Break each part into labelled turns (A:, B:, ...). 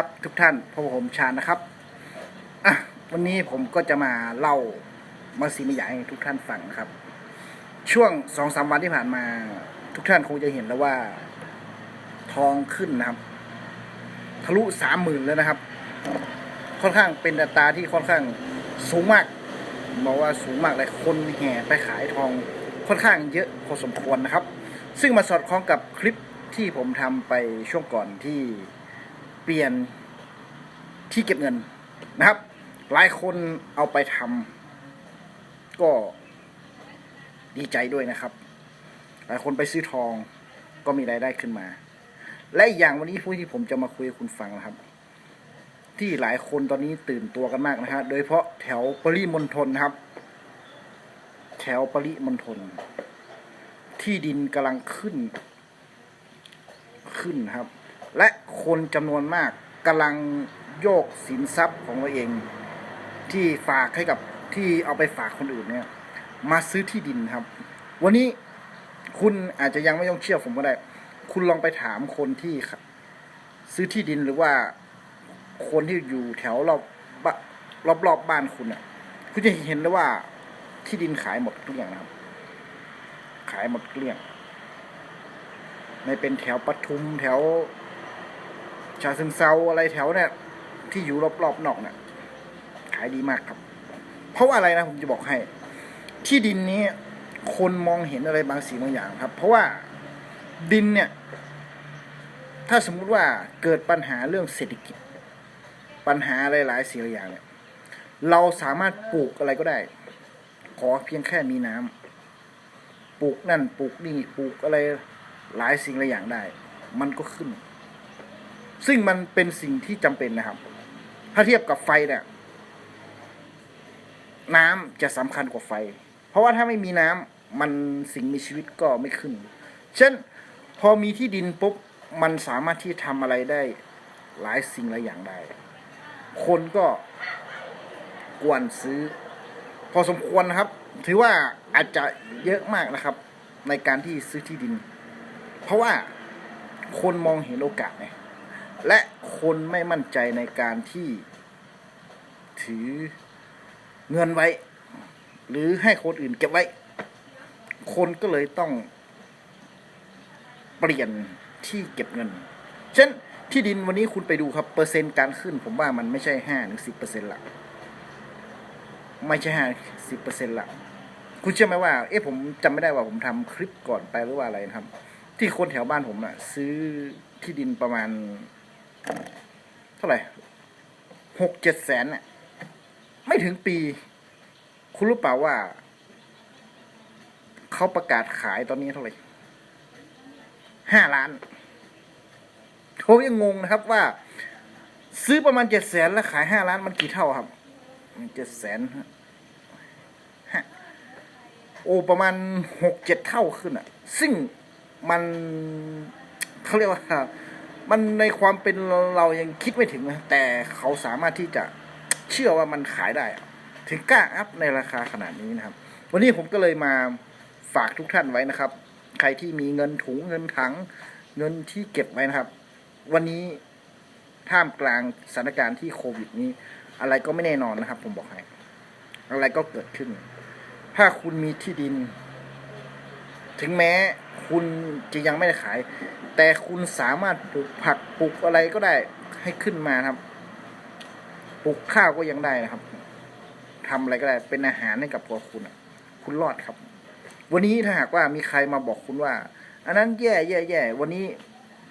A: ครับทุกท่านพบผมชาญนะครับอะวันนี้ผมก็จะมาเล่ามาสีมาใหญ่ให้ทุกท่านฟังนะครับ ช่วงสองสามวันที่ผ่านมา ทุกท่านคงจะเห็นแล้วว่า ทองขึ้นนะครับ ทะลุสามหมื่นแล้วนะครับ ค่อนข้างเป็นอัตราที่ค่อนข้างสูงมากบอกว่าสูงมากเลยคนแห่ไปขายทองค่อนข้างเยอะพอสมควรนะครับ ซึ่งมาสอดคล้องกับคลิปที่ผมทำไปช่วงก่อนที่ เปลี่ยนที่เก็บเงินนะครับ หลายคนเอาไปทำก็ดีใจด้วยนะครับ หลายคนไปซื้อทองก็มีรายได้ขึ้นมา และอย่างวันนี้ผู้ที่ผมจะมาคุยคุณฟังนะครับ ที่หลายคนตอนนี้ตื่นตัวกันมากนะฮะโดยเฉพาะแถวปริมณฑลนะครับ แถวปริมณฑลที่ดินกำลังขึ้น ขึ้นครับ และคนจำนวนมากกำลังโยกสินทรัพย์ของตัวเอง ที่ฝากให้กับที่เอาไปฝากคนอื่นเนี่ย มาซื้อที่ดินครับ วันนี้คุณอาจจะยังไม่ต้องเชื่อผมก็ได้ คุณลองไปถามคนที่ซื้อที่ดินหรือว่าคนที่อยู่แถวรอบรอบรอบบ้านคุณอะ คุณจะเห็นเลยว่าที่ดินขายหมดทุกอย่างนะครับ ขายหมดเกลี้ยงไม่เป็นแถวปทุมแถว ชาซึงเซาอะไรแถวเนี่ย ที่อยู่รอบๆนอกเนี่ยขายดีมากครับ เพราะว่าอะไรนะผมจะบอกให้ ที่ดินนี้คนมองเห็นอะไรบางสิ่งบางอย่างครับ เพราะว่าดินเนี่ย ถ้าสมมุติว่าเกิดปัญหาเรื่องเศรษฐกิจ ปัญหาหลายๆสิ่งหลายอย่างเนี่ย เราสามารถปลูกอะไรก็ได้ ขอเพียงแค่มีน้ำปลูกนั่นปลูกนี่ปลูกอะไรหลายสิ่งหลายอย่างได้ มันก็ขึ้น ซึ่งมันเป็นสิ่งที่จำเป็นนะครับ ถ้าเทียบกับไฟเนี่ย น้ำจะสำคัญกว่าไฟ เพราะว่าถ้าไม่มีน้ำมันสิ่งมีชีวิตก็ไม่ขึ้น เช่น พอมีที่ดินปุ๊บมันสามารถที่ทำอะไรได้หลายสิ่งหลายอย่างได้ คนก็กวนซื้อ พอสมควรนะครับ ถือว่าอาจจะเยอะมากนะครับ ในการที่ซื้อที่ดิน เพราะว่าคนมองเห็นโอกาสไง และคนไม่มั่นใจในการที่ถือเงินไว้ หรือให้คนอื่นเก็บไว้ คนก็เลยต้องเปลี่ยนที่เก็บเงิน เช่นที่ดินวันนี้คุณไปดูครับ เปอร์เซ็นต์การขึ้น ผมว่ามันไม่ใช่ห้าถึงสิบเปอร์เซ็นต์ละไม่ใช่ห้าสิบเปอร์เซ็นต์ละคุณเชื่อไหมว่า เอ๊ะผมจำไม่ได้ว่าผมทำคลิปก่อนไปหรือว่าอะไรนะครับ ที่คนแถวบ้านผมอะซื้อที่ดินประมาณ เท่าไหร่หกเจ็ดแสนน่ะไม่ถึงปี คุณรู้เปล่าว่า เขาประกาศขายตอนนี้เท่าไหร่ห้าล้านเขายังงงนะครับว่า ซื้อประมาณเจ็ดแสนแล้วขายห้าล้านมันกี่เท่าครับเจ็ดแสนฮะโอ้ประมาณหกเจ็ดเท่าขึ้นอะซึ่งมันเขาเรียกว่า มันในความเป็นเรายังคิดไม่ถึงนะแต่เขาสามารถที่จะเชื่อว่ามันขายได้ถึงกล้าอัพในราคาขนาดนี้นะครับ วันนี้ผมก็เลยมาฝากทุกท่านไว้นะครับ ใครที่มีเงินถุงเงินถัง เงินที่เก็บไว้นะครับ วันนี้ท่ามกลางสถานการณ์ที่โควิดนี้ อะไรก็ไม่แน่นอนนะครับ ผมบอกให้ อะไรก็เกิดขึ้น ถ้าคุณมีที่ดิน ถึงแม้ คุณจะยังไม่ได้ขาย แต่คุณสามารถปลูกผักปลูกอะไรก็ได้ให้ขึ้นมาครับปลูกข้าวก็ยังได้นะครับทำอะไรก็ได้เป็นอาหารให้กับตัวคุณคุณรอดครับ วันนี้ถ้าหากว่ามีใครมาบอกคุณว่า อันนั้นแย่แย่แย่วันนี้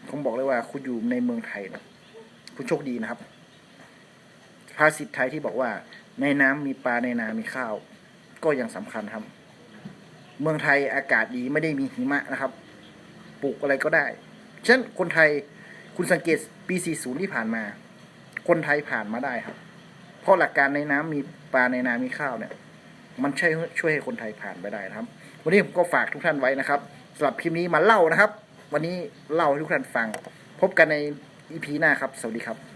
A: ผมบอกเลยว่า คุณอยู่ในเมืองไทยนะคุณโชคดีนะครับ ภาษิตไทยที่บอกว่า ในน้ำมีปลาในนามีข้าว ก็ยังสำคัญครับ เมืองไทยอากาศดีไม่ได้มีหิมะนะครับ ปลูกอะไรก็ได้ฉะนั้นคนไทยคุณสังเกตปี 40 ที่ผ่านมา คนไทยผ่านมาได้ครับ เพราะหลักการในน้ำมีปลาในนามีข้าวเนี่ย มันช่วยช่วยให้คนไทยผ่านไปได้นะครับ วันนี้ผมก็ฝากทุกท่านไว้นะครับสำหรับคลิปนี้มาเล่านะครับ วันนี้เล่าให้ทุกท่านฟัง พบกันในอีพีหน้าครับ สวัสดีครับ